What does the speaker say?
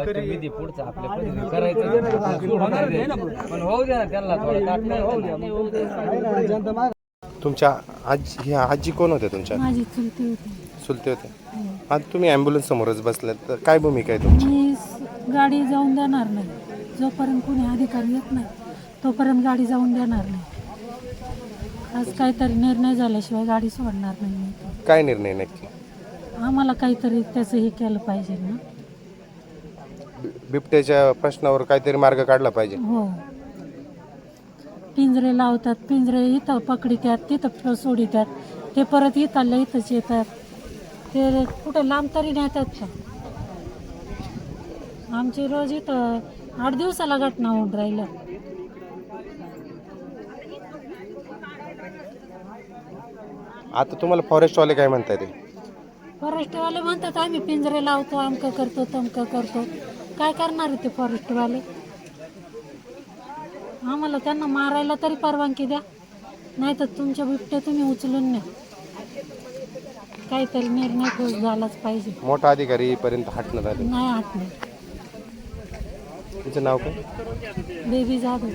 विधी पुढचा आपल्या पद्धतीने करायचं. सोडणार नाही. पण होऊ द्या ना त्यांना थोडं ताट नाही होऊ द्या. तुमच्या आजी ह्या आजी कोण होत्या तुमच्या? माझी चुलती होती. चुलते होते आता तुम्ही ॲम्ब्युलन्स समोरच बसल्यात तर काय भूमिका आहे तुमची? मी स- गाडी जाऊन देणार नाही. जोपर्यंत कोणी अधिकारी येत नाही तोपर्यंत गाडी जाऊन देणार नाही. आज काहीतरी निर्णय झाल्याशिवाय गाडी सोडणार नाही मी. काय निर्णय नक्की? आम्हाला काहीतरी त्याचं हे केलं पाहिजे ना. बि- बिबट्याच्या प्रश्नावर काहीतरी मार्ग काढला पाहिजे. हो. पिंजरे लावतात पिंजरे इथं पकडीतात तिथं सोडितात ते परत इथं इथंच येतात. ते कुठं लांब तरी नेतात का? आमची रोज इथं आठ दिवसाला घटना होऊन राहिल्या. आता तुम्हाला फॉरेस्टवाले काय म्हणताय ते? फॉरेस्टवाले म्हणतात आम्ही पिंजरे लावतो अमकं करतो तमकं करतो. काय करणार आहे ते फॉरेस्टवाले? आम्हाला त्यांना मारायला तरी परवानगी द्या. नाही तर तुमच्या बिबट्या तुम्ही उचलून न्या. काहीतरी निर्णय ठोस झालाच पाहिजे. मोठा अधिकारी पर्यंत हटण्यात आले नाही आटले तुमचं नाव काय? बेबी जाधव.